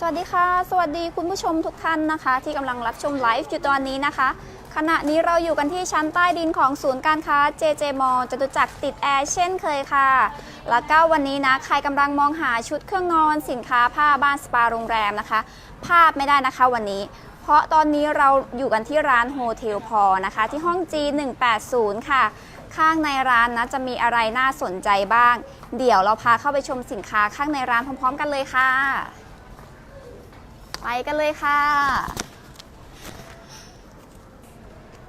สวัสดีค่ะ สวัสดีคุณผู้ชมทุกท่านนะคะ ที่กำลังรับชมไลฟ์อยู่ตอนนี้นะคะ ขณะนี้เราอยู่กันที่ชั้นใต้ดินของศูนย์การค้า JJ m a l l จตุจักรติดแอร์เช่นเคยค่ะ แล้วก็วันนี้นะ ใครกำลังมองหาชุดเครื่องนอนสินค้าผ้าบ้านสปาโรงแรมนะคะ พลาดไม่ได้นะคะวันนี้ เพราะตอนนี้เราอยู่กันที่ร้านโฮเทลพอนะคะ ที่ห้อง G180 ค่ะข้างในร้านนะจะมีอะไรน่าสนใจบ้าง เดี๋ยวเราพาเข้าไปชมสินค้าข้างในร้านพร้อม ๆ กันเลยค่ะ ไปกันเลยค่ะ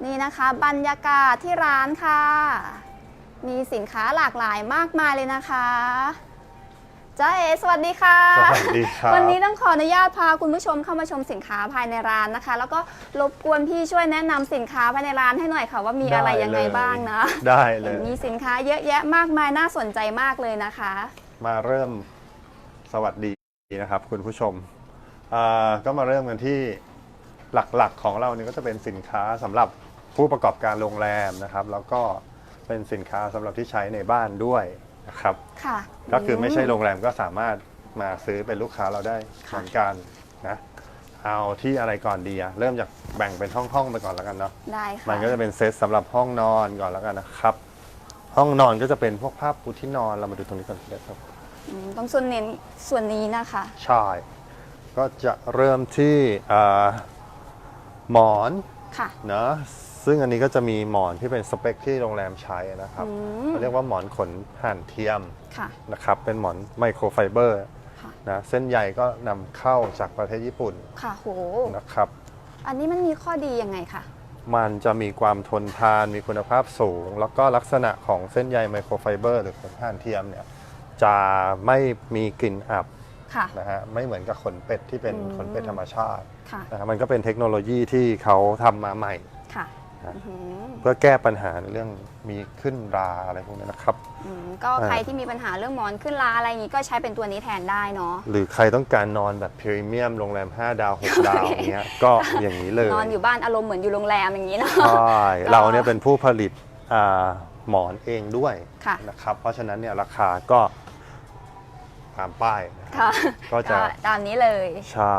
นี่นะคะบรรยากาศที่ร้านค่ะ มีสินค้าหลากหลายมากมายเลยนะคะจ้าเอสวัสดีค่ะ สวัสดีครับ วันนี้ต้องขออนุญาตพาคุณผู้ชมเข้ามาชมสินค้าภายในร้านนะคะ แล้วก็รบกวนพี่ช่วยแนะนำสินค้าภายในร้านให้หน่อยค่ะ ว่ามีอะไรด้ยังไงเลยบ้างนะได้เลย มีสินค้าเยอะแยะมากมายน่าสนใจมากเลยนะคะ มาเริ่มสวัสดีนะครับ คุณผู้ชมอ่า ก็มาเริ่มกันที่หลักๆของเราเนี่ยก็จะเป็นสินค้าสำหรับผู้ประกอบการโรงแรมนะครับ แล้วก็เป็นสินค้าสำหรับที่ใช้ในบ้านด้วยนะครับค่ะก็คือไม่ใช่โรงแรมก็สามารถมาซื้อเป็นลูกค้าเราได้ค่ะเหมือนกันนะเอาที่อะไรก่อนดีอะเริ่มจากแบ่งเป็นห้องๆไปก่อนแล้วกันเนาะได้ค่ะมันก็จะเป็นเซตสำหรับห้องนอนก่อนแล้วกันนะครับ ห้องนอนก็จะเป็นพวกผ้าปูที่นอนเรามาดูตรงนี้ก่อนเลยครับอืมต้องส่วนเน้นส่วนนี้นะคะใช่ ก็จะเริ่มที่อ่าหมอนค่ะนะซึ่งอันนี้ก็จะมีหมอนที่เป็นสเปคที่โรงแรมใช้นะครับอืมเขาเรียกว่าหมอนขนห่านเทียมค่ะนะครับเป็นหมอนไมโครไฟเบอร์ค่ะนะเส้นใยก็นำเข้าจากประเทศญี่ปุ่นค่ะโหนะครับ อันนี้มันมีข้อดียังไงคะมันจะมีความทนทานมีคุณภาพสูง แล้วก็ลักษณะของเส้นใยไมโครไฟเบอร์หรือขนห่านเทียมเนี่ยจะไม่มีกลิ่นอับ ค่ะ นะฮะไม่เหมือนกับขนเป็ดที่เป็นอืม ขนเป็ดธรรมชาติค่ะนะฮะมันก็เป็นเทคโนโลยีที่เขาทำมาใหม่ ค่ะนะอื้อหือเพื่อแก้ปัญหาในเรื่องมีขึ้นราอะไรพวกนี้นะครับ อืมก็ใครที่มีปัญหาเรื่องหมอนขึ้นลาอะไรอย่างนี้ก็ใช้เป็นตัวนี้แทนได้เนาะ หรือใครต้องการนอนแบบพรีเมียมโรงแรม 5 ดาว 6 ดาวอย่างเงี้ยก็อย่างนี้เลยนอนอยู่บ้านอารมณ์เหมือนอยู่โรงแรมอย่างนี้เนาะ ใช่เราเนี่ยเป็นผู้ผลิตอ่าหมอนเองด้วยค่ะ นะครับเพราะฉะนั้นเนี่ยราคาก็ ตามป้ายนะครับค่ะก็จะตามนี้เลย ใช่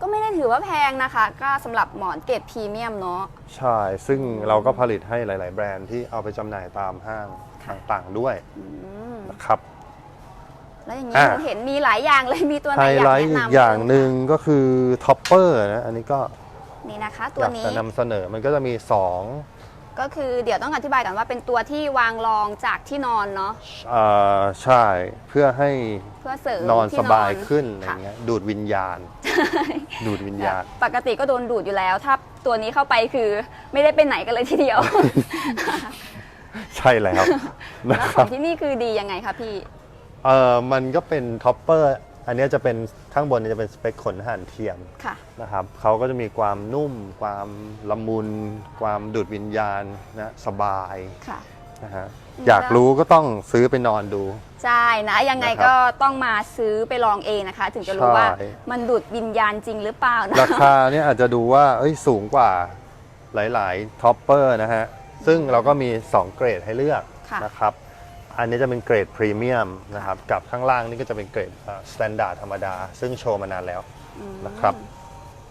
ก็ไม่ได้ถือว่าแพงนะคะ ก็สำหรับหมอนเกรดพรีเมียมเนาะ ใช่ซึ่งเราก็ผลิตให้หลาย ๆ แบรนด์ที่เอาไปจำหน่ายตามห้างค่ะต่างๆด้วยอืม นะครับ แล้วอย่างนี้อะ หนูเห็นมีหลายอย่างเลยมีตัวไหนไฮอยากไลท์แนะอีกนำอย่างหนึ่งก็คือท็อปเปอร์นะอันนี้ก็นี่นะคะ ตัอวยากนี้จะนำเสนอมันก็จะมี 2 ก็คือเดี๋ยวต้องอธิบายก่อนว่าเป็นตัวที่วางรองจากที่นอนเนาะอ่าใช่เพื่อให้เพื่อเสริมนอนที่สบายขึ้นอะไรค่ะ เงี้ยดูดวิญญาณ ดูดวิญญาณ ปกติก็โดนดูดอยู่แล้ว ถ้าตัวนี้เข้าไปคือไม่ได้ไปไหนกันเลยทีเดียว ใช่แล้วนะแล้วคขรัอบงที่นี่คือดียังไงคะพี่ เออมันก็เป็นท็อปเปอร์ อันเนี้ยจะเป็นข้างบนเนี่ยจะเป็นสเปคขนห่านเทียมค่ะ นะครับเขาก็จะมีความนุ่ม ความละมุน ความดูดวิญญาณนะสบายค่ะ นะฮะอืมอยากรู้ก็ต้องซื้อไปนอนดู ใช่นะ ยังไงนะครับก็ต้องมาซื้อไปลองเองนะคะ ถึงจะรู้ว่าใช่มันดูดวิญญาณจริงหรือเปล่านะ ราคาเนี่ยอาจจะดูว่าเอ้ยสูงกว่าหลาย ๆ ท็อปเปอร์นะฮะ ซึ่งเราก็มี 2 เกรดให้เลือกค่ะ นะครับ อันนี้จะเป็นเกรดพรีเมียมนะครับกับข้างล่างนี่ก็จะเป็นเกรดสแตนดาร์ดธรรมดา ซึ่งโชว์มานานแล้วอืมนะครับ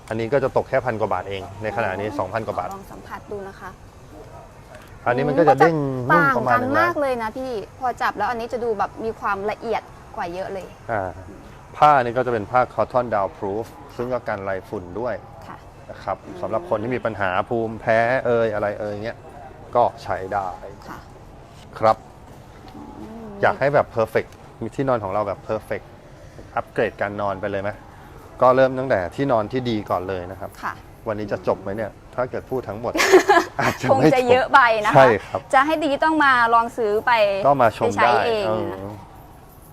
อันนี้ก็จะตกแค่พันกว่าบาทเอง ในขณะนี้ 2,000 กว่าบาท ลองสัมผัสดูนะคะอันนี้มันก็จะเด้งนุ่มต่างประมาณกันนึงมานะกเลยนะพี่พอจับแล้วอันนี้จะดูแบบมีความละเอียดกว่าเยอะเลยอ่าผ้านี่ก็จะเป็นผ้า Cotton Down Proof ซึ่งก็กันไรฝุ่นด้วยค่ะ นะครับสำหรับคนที่มีปัญหาภูมิแพ้เอยอะไรเอยเนี้ยก็ใช้ได้ค่ะ ครับ อืมอยากให้แบบ perfect มีที่นอนของเราแบบ perfect อัปเกรดการนอนไปเลยไหมก็เริ่มตั้งแต่ที่นอนที่ดีก่อนเลยนะครับ ค่ะ วันนี้จะจบไหมเนี่ย ถ้าเกิดพูดทั้งหมด อาจจะคงไม่จะจบเยอะไปนะคะ ใช่ครับ จะให้ดีต้องมาลองซื้อไปก็มาชมไปใช้ได้เองเออนะ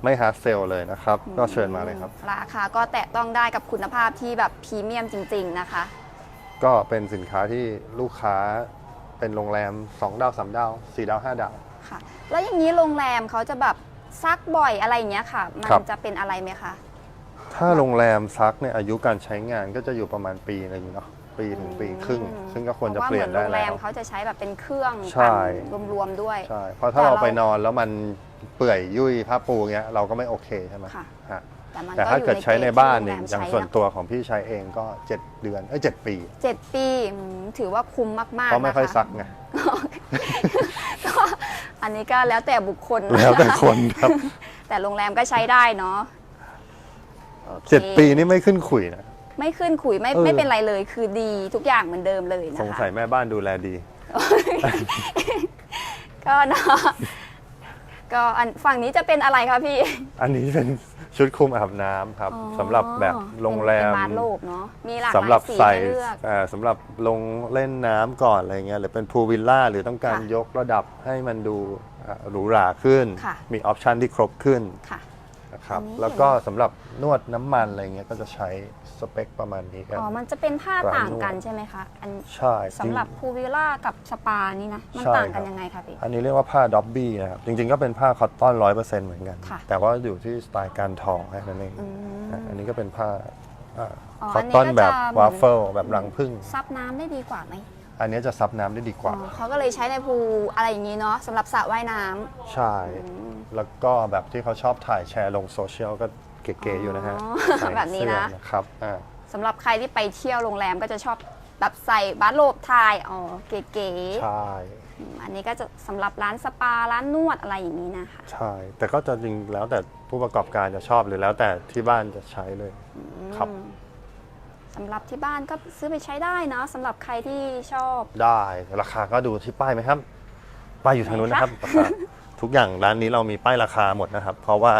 ไม่ฮาร์ดเซลเลยนะครับ ก็เชิญมาเลยครับ ราคาก็แตะต้องได้กับคุณภาพที่แบบพรีเมียมจริง ๆ นะคะ ก็เป็นสินค้าที่ลูกค้าเป็นโรงแรม 2 ดาว 3 ดาว 4 ดาว 5 ดาว ค่ะ แล้วอย่างนี้โรงแรมเขาจะแบบซักบ่อยอะไรอย่างเงี้ยค่ะ มันครับ จะเป็นอะไรไหมคะ ถ้าโรงแรมซักเนี่ยอายุการใช้งานก็จะอยู่ประมาณปีหนึ่งเนาะปีถึงปีครึ่ง อืมซึ่งก็ควรจะพาเปลี่ยนหมืได้โรงแรแล้มว เขาจะใช้แบบเป็นเครื่องใช่กันรวมๆด้วย ใช่เพราะถ้าแต่เราเราไปนอนแล้วมันเปื่อยยุ่ยผ้าปูเงี้ยเราก็ไม่โอเคใช่ไหมค่ะ ฮะแต่มันแต่ก็ถ้าอยู่เกิดในใช้ในเกณฑ์บ้านที่เนี่ยโรงแรมอย่างใช้ส่วนนะตัวของพี่ใช้เองก็ 7 เดือนเอ้ยเจ็ดปี เจ็ดปีอืมถือว่าคุ้มมากๆเพราะไม่ค่อยนะคะ ซักไง ก็ อันนี้ก็แล้วแต่บุคคลนะคะแล้วแต่คนครับ แต่โรงแรมก็ใช้ได้เนาะโอคเจ็ดปีนี่ไม่ขึ้นขุยนะ ไม่ขึ้นขุยไม่เออ ไม่เป็นไรเลยคือดีทุกอย่างเหมือนเดิมเลยนะคะสงสัยแม่บ้านดูแลดี ก็เนาะ ก็อันฝั่งนี้จะเป็นอะไรคะพี่ อันนี้เป็นชุดคลุมอาบน้ำครับอ๋อสำหรับแบบโรงแรมเป็นบาร์โลบเนาะมีหลากหสำหรัลาบยสีใส่ให้เลือก อ่าสำหรับลงเล่นน้ำก่อนอะไรเงี้ยหรือเป็นพูลวิลล่าหรือต้องการค่ะยกระดับให้มันดูอ่าหรูหราขึ้น ค่ะ มีออปชันที่ครบขึ้นค่ะ นะครับอันนี้แล้วก็สำหรับนวดน้ำมันอะไรเงี้ยก็จะใช้ สเปคประมาณนี้กันอ๋อ มันจะเป็นผ้าร้านต่างกันนวดใช่ไหมคะ อันใช่สำหรับพูวิลล่ากับสปานี่นะ มันใช่ต่างกันครับยังไงคะพี่ อันนี้เรียกว่าผ้าด็อบบี้นะครับ จริงๆก็เป็นผ้าคอตตอนร้อยเปอร์เซ็นต์เหมือนกันค่ะแต่ว่าอยู่ที่สไตล์การทอแค่นั้นเองอืมอะอันนี้ก็เป็นผ้าอ๋อคออัตนนี้ตอนก็แบบจะเหมือนวาฟเฟิลแบบรังผึ้งซับน้ำได้ดีกว่าไหมอันนี้จะซับน้ำได้ดีกว่าอ๋อเขาก็เลยใช้ในพูลอะไรอย่างนี้เนาะสำหรับสระว่ายน้ำใช่ แล้วก็แบบที่เขาชอบถ่ายแชร์ลงโซเชียลก็ เก๋ๆอยู่นะฮะอ๋อใส่แบบนี้นะ เสื้อนะครับอ่า สำหรับใครที่ไปเที่ยวโรงแรมก็จะชอบแบบใส่บาร์โลบทายอ๋อเก๋ใช่ ๆอืมอันนี้ก็จะสำหรับร้านสปาร้านนวดอะไรอย่างนี้นะคะใช่ แต่ก็จะจริงแล้วแต่ผู้ประกอบการจะชอบหรือแล้วแต่ที่บ้านจะใช้เลย ครับ อืมสำหรับที่บ้านก็ซื้อไปใช้ได้เนาะสำหรับใครที่ชอบ ได้ราคาก็ดูที่ป้ายไหมครับ ป้ายอยู่ทางนู้นนะครับราคาทุกอย่างร้านนี้เรามีป้ายราคาหมดนะครับ เพราะว่า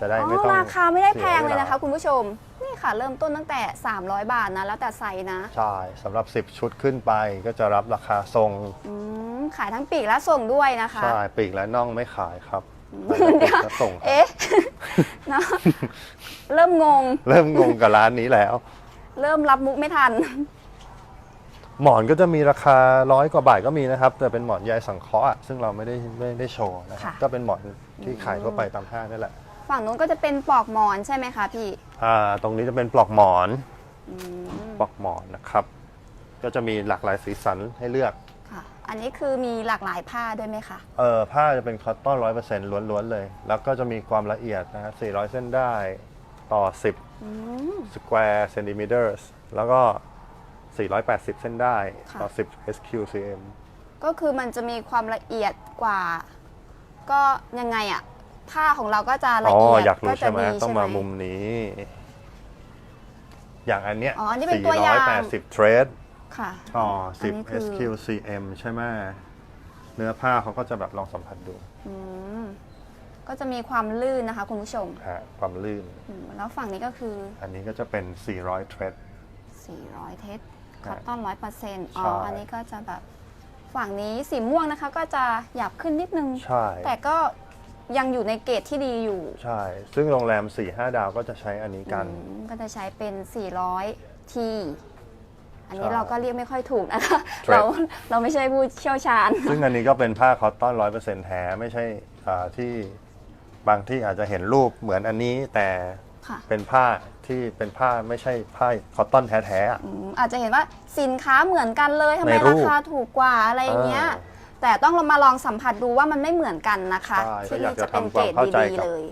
จะได้อ๋ไม่อต้องราคาไม่ได้แพงสีเลยนะคะวาคุณผู้ชม นี่ค่ะเริ่มต้นตั้งแต่ 300 บาทนะ แล้วแต่ไซส์นะ ใช่สำหรับ 10 ชุดขึ้นไปก็จะรับราคาทรงอืมขายทั้งปีกและส่งด้วยนะคะ ใช่ ปีกและน่องไม่ขายครับไปแล้วปีกและส่งครับเอ๊ะเนอะเริ่มงง เริ่มงงกับร้านนี้แล้ว เริ่มรับมุกไม่ทัน หมอนก็จะมีราคาร้อยกว่าบาทก็มีนะครับ แต่เป็นหมอนใยสังเคราะห์อะซึ่งเราไม่ได้ไม่ได้โชว์นะครับค่ะก็เป็นหมอนที่ขายทั่วไปตามห้างนั่นแหละ ฝั่งนู้นก็จะเป็นปลอกหมอนใช่ไหมคะพี่อ่าตรงนี้จะเป็นปลอกหมอนอืมปลอกหมอนนะครับ ก็จะมีหลากหลายสีสันให้เลือก ค่ะ อันนี้คือมีหลากหลายผ้าด้วยไหมคะ เออผ้าจะเป็นคอตตอนร้อยเปอร์เซ็นต์ล้วนๆเลย แล้วก็จะมีความละเอียดนะฮะ400 เส้นได้ต่อ อืม 10 square centimeters แล้วก็ 480 เส้นได้ต่อ ค่ะ 10 SQCM ก็คือมันจะมีความละเอียดกว่า ก็ยังไงอะ ผ้าของเราก็จะละอ๋อเอียดอยากรู้ก็จะใช่ไหมดีต้องใช่ไหมมามุมนี้ อย่างอันเนี้ยอ๋ออันนี้เป็นตัวอย่าง 480 thread ค่ะ อ๋ออันนี้คือ 10 SQCM ใช่ไหมเนื้อผ้าเขาก็จะแบบลองสัมผัสดูอืมก็จะมีความลื่นนะคะ คุณผู้ชมฮะความลื่น อืมแล้วฝั่งนี้ก็คือ อันนี้ก็จะเป็น 400 thread 400 เทสคครัอบตตอนร้อยเปอร์เซ็นต์อ๋อ ใช่ อันนี้ก็จะแบบฝั่งนี้สีม่วงนะคะ ก็จะหยาบขึ้นนิดนึง ใช่ แต่ก็ ยังอยู่ในเกรดที่ดีอยู่ใช่ ซึ่งโรงแรม 4-5 ดาวก็จะใช้อันนี้กัน อืมก็จะใช้เป็น 400 ที อันนี้ใช่เราก็เรียกไม่ค่อยถูกนะคะ Thread เราเราไม่ใช่ผู้เชี่ยวชาญ ซึ่งอันนี้ก็เป็นผ้าคอตตอน100%แท้ไม่ใช่อ่าที่บางที่อาจจะเห็นรูปเหมือนอันนี้แต่ค่ะ เป็นผ้าที่เป็นผ้าไม่ใช่ผ้าคอตตอนแท้ๆอะ อืมอาจจะเห็นว่าสินค้าเหมือนกันเลยทำไมในรูราปคาถูกกว่าอะไรอย่างเงี้ย เออ แต่ต้องเรามาลองสัมผัสดูว่ามันไม่เหมือนกันนะคะใช่ที่ก็อยานี่กจะจะเป็นทำคเกรวามดเข้าใจดีกับ ๆเลย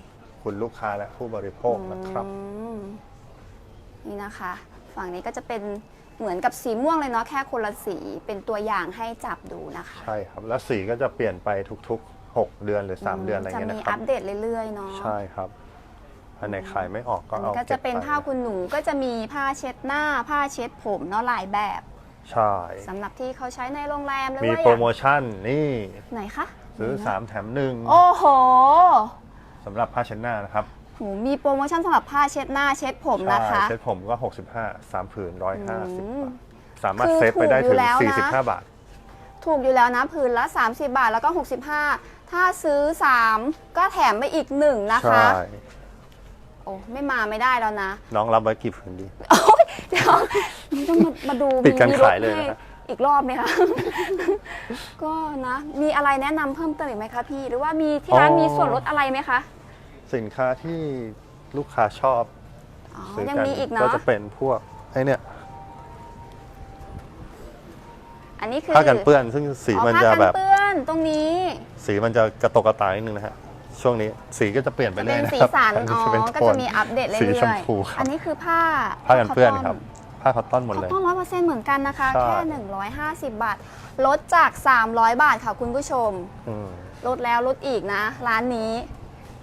คุณลูกค้าและผู้บริโภคนะครับ อืมนี่นะคะ ฝั่งนี้ก็จะเป็นเหมือนกับสีม่วงเลยเนาะแค่คนละสีเป็นตัวอย่างให้จับดูนะคะใช่ครับ แล้วสีก็จะเปลี่ยนไปทุกๆ 6 เดือนหรือ 3 เดือนอะไรจะเงี้ยมีนะครัอับ ปเดตเรื่อยๆเนาะใช่ครับอันไหนขายไม่ออกก็อันเอานี้ก็จะเป็นก็บไผ้าคุณหนูก็จะมีผ้าเช็ดหน้าผ้าเช็ดผมเนาะหลายแบบ ใช่ สำหรับที่เขาใช้ในโรงแรมหรือมีว่าอโปรย่างโมชั่นนี่ไหนคะซื้อ 3 แถมหนึ่งโอ้โหสำหรับผ้าเช็ดหน้านะครับโหมีโปรโมชั่นสำหรับผ้าเช็ดหน้าเช็ดผมนะคะ ใช่เช็ดผมก็ 65 3ผืน150อืมบาทสามารถคือเซฟไปได้ถูกอยู่ถึงแล้วนะ 45 บาท ถูกอยู่แล้วนะผืนละ 30 บาทแล้วก็ 65 ถ้าซื้อ 3 ก็แถมไปอีกหนึ่งนะใช่ คะ โอ้ไม่มาไม่ได้แล้วนะ น้องรับไว้กี่ผืนดี เดี๋ยวนี่ต้องมามาดูปิดการมีขายเลยให้นะฮะอีกรอบไหมคะ ก็นะ มีอะไรแนะนำเพิ่มเติมอีกไหมคะพี่ หรือว่ามีที่ร้านมีส่วนลดอะไรไหมคะสินค้าที่ลูกค้าชอบอ๋อซื้อยังกันมีอีกก็เนาะจะเป็นพวกไอ้เนี่ยอันนี้คือผ้ากันเปื้อนซึ่งสีอ๋อมันผ้าจะกันแบบ เปื้อนตรงนี้ สีมันจะกระตกกระตายนิดนึงนะฮะ ช่วงนี้สีก็จะเปลี่ยนไปจะเรื่เป็อยนนะสีครับสันอันอ๋นี้อจะเป็นก็โทจะนมีอัปเดตเรื่สีอยชมพูคๆ รัอับนนี้คือผ้าผ้ากันเปื้อนครับ ผ้าคอตตอนหมดคอเลตยตอนร้อยเปอร์เซ็นต์เหมือนกันนะคะ ใช่ แค่ 150 บาท ลดจาก 300 บาทค่ะคุณผู้ชม อืม ลดแล้วลดอีกนะ ร้านนี้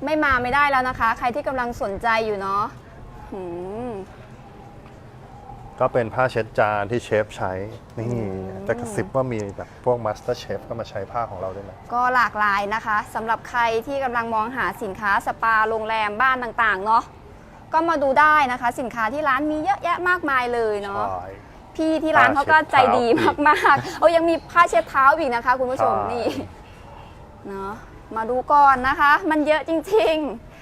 ไม่มาไม่ได้แล้วนะคะ ใครที่กำลังสนใจอยู่เนาะหืม ก็เป็นผ้าเช็ดจานที่เชฟใช้ นี่แต่กระซิบว่ามีแบบพวกมาสเตอร์เชฟก็มาใช้ผ้าของเราด้วยนะ ก็หลากหลายนะคะสำหรับใครที่กำลังมองหาสินค้าสปาโรงแรมบ้านต่างๆ เนาะก็มาดูได้นะคะ สินค้าที่ร้านมีเยอะแยะมากมายเลยเนาะใช่พี่ที่ร้านเขาก็ใจดีมากๆเอายังมีผ้าเช็ดเท้าอีกนะคะ คุณผู้ชมใช่นี่เนาะมาดูก่อนนะคะ มันเยอะจริง ๆ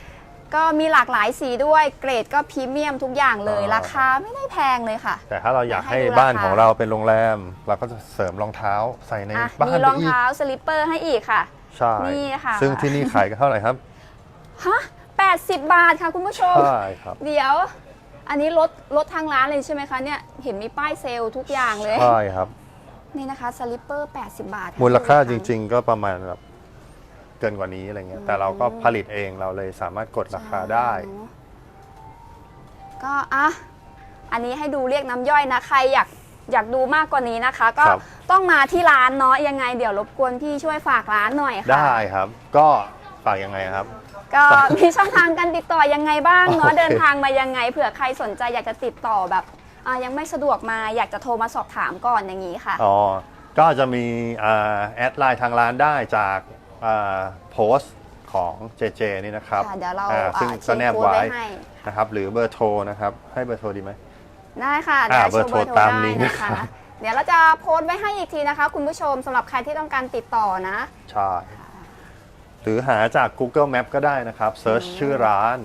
ก็มีหลากหลายสีด้วยเกรดก็พรีเมียมทุกอย่างเลยราคาไม่ได้แพงเลยค่ะ แต่ถ้าเราอยากให้ให้ดูบ้านราคาของเราเป็นโรงแรม เราก็จะเสริมรองเท้าใส่ในอะบ้านมีไปรองอีกเท้าสลิปเปอร์ให้อีกค่ะ ใช่นี่ค่ะ ซึ่งที่นี่ขายกันเท่าไหร่ครับฮะ80 บาทค่ะคุณผู้ชม ใช่ครับเดี๋ยว อันนี้ลดลดทางร้านเลยใช่ไหมคะเนี่ยเห็นมีป้ายเซลล์ทุกอย่างเลย ใช่ครับ นี่นะคะสลิปเปอร์ 80 บาทะมูลค่าณจผู้ชริงๆ ก็ประมาณแบบ เกินกว่านี้อะไรเงี้ยแต่เราก็ผลิตเองเราเลยสามารถกดราคาได้เนอะก็อะอันนี้ให้ดูเรียกน้ำย่อยนะใครอยากอยากดูมากกว่านี้นะคะ ก็ครับ ต้องมาที่ร้านเนาะยังไงเดี๋ยวรบกวนพี่ช่วยฝากร้านหน่อยค่ะ ได้ครับ ก็ฝากยังไงครับ ก็มีช่องทางการติดต่อยังไงบ้างเนาะโอเค เดินทางมายังไงเผื่อใครสนใจอยากจะติดต่อแบบอะยังไม่สะดวกมาอยากจะโทรมาสอบถามก่อนอย่างนี้ค่ะ อ๋อก็จะมีอ่าแอดไลน์ทางร้านได้จากอ่า โพสต์ของ JJ นี่นะครับค่ะเดี๋ยวเราอ่าซึ่งอ่าก็แนบทิ้งโค้ดไว้ไว้ให้ นะครับ หรือเบอร์โทรนะครับ ให้เบอร์โทรดีไหม ได้ค่ะอ่าเดี๋ยวโชว์เบเบออร์ร์โทโทรรตามได้นี้นะนะคะคะเดี๋ยวเราจะโพสต์ไว้ให้อีกทีนะคะ คุณผู้ชมสำหรับใครที่ต้องการติดต่อนะ ใช่ หรือหาจาก Google Map ก็ได้นะครับเซิร์ชชื่อร้าน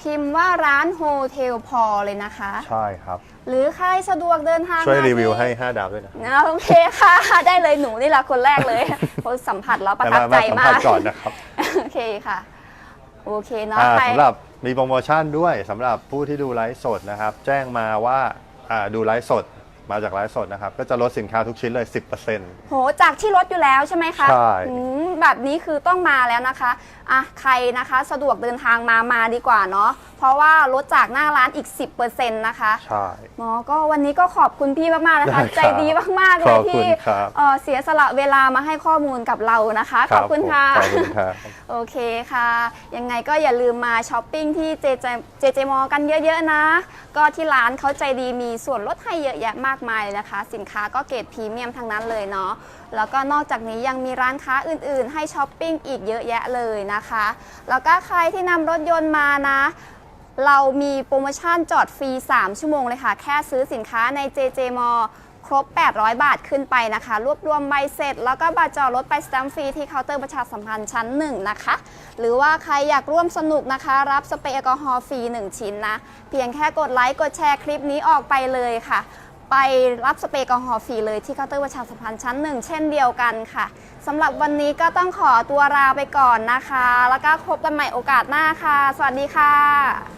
พิมพ์ว่าร้านโฮเทลพอเลยนะคะ ใช่ครับ หรือใครสะดวกเดินทางช่วยมารีวิวที่ให้ 5 ดาวด้วยนะนะโอเคค่ะ ได้เลยหนูนี่แหละคนแรกเลยเพราะสัมผัสแล้วประแต่ทับมาใจมาสัมมาผัสกก่อนนะครับโอเคค่ะ โอเคเนาะอ่าใคร สำหรับมีโปรโมชั่นด้วยสำหรับผู้ที่ดูไลฟ์สดนะครับ แจ้งมาว่าอ่าดูไลฟ์สด มาจากไลฟ์สดนะครับ ก็จะลดสินค้าทุกชิ้นเลย 10%โหจากที่รถอยู่แล้วใช่ไหมคะใช่ อืมแบบนี้คือต้องมาแล้วนะคะอะใครนะคะสะดวกเดินทางมามาดีกว่าเนาะเพราะว่าลดจากหน้าร้านอีก 10%นะคะใช่ หมอก็วันนี้ก็ขอบคุณพี่มากๆนะคะ ได้ครับใจดีมากๆเลขยอบคุณที่ครับเอ่อเสียสละเวลามาให้ข้อมูลกับเรานะคะ ขอบคุณผมค่ะขอบคุณครับ โอเคค่ะ ยังไงก็อย่าลืมมาช้อปปิ้งที่เจเจเจเจมอกันเยอะๆนะ ก็ที่ร้านเขาใจดีมีส่วนลดให้เยอะแยะมากมายเลยนะคะ สินค้าก็เกรดพรีเมียมทั้งนั้นเลยเนาะแล้วก็นอกจากนี้ยังมีร้านค้าอื่นๆ ให้ช้อปปิ้งอีกเยอะแยะเลยนะคะ แล้วก็ใครที่นำรถยนต์มานะเรามีโปรโมชั่นจอดฟรี 3 ชั่วโมงเลยค่ะ แค่ซื้อสินค้าใน JJ m a l l ครบ 800 บาทขึ้นไปนะคะ รวบรวมใบเสร็จ แล้วก็บัตรจอดรถไปสแตมฟรีที่เคาน์เตอร์ประชาสัมพันธ์ชั้น 1 นะคะ หรือว่าใครอยากร่วมสนุกนะคะ รับสเปรย์แอลกอฮอล์ฟรี 1 ชิ้นนะ เพียงแค่กดไลค์ กดแชร์คลิปนี้ออกไปเลยค่ะ ไปรับสเปรย์แอลกอฮอล์ฟรีเลยที่เคาน์เตอร์ประชาสัมพันธ์ชั้นหนึ่งเช่นเดียวกันค่ะสำหรับวันนี้ก็ต้องขอตัวลาไปก่อนนะคะ แล้วก็พบกันใหม่โอกาสหน้าค่ะ สวัสดีค่ะ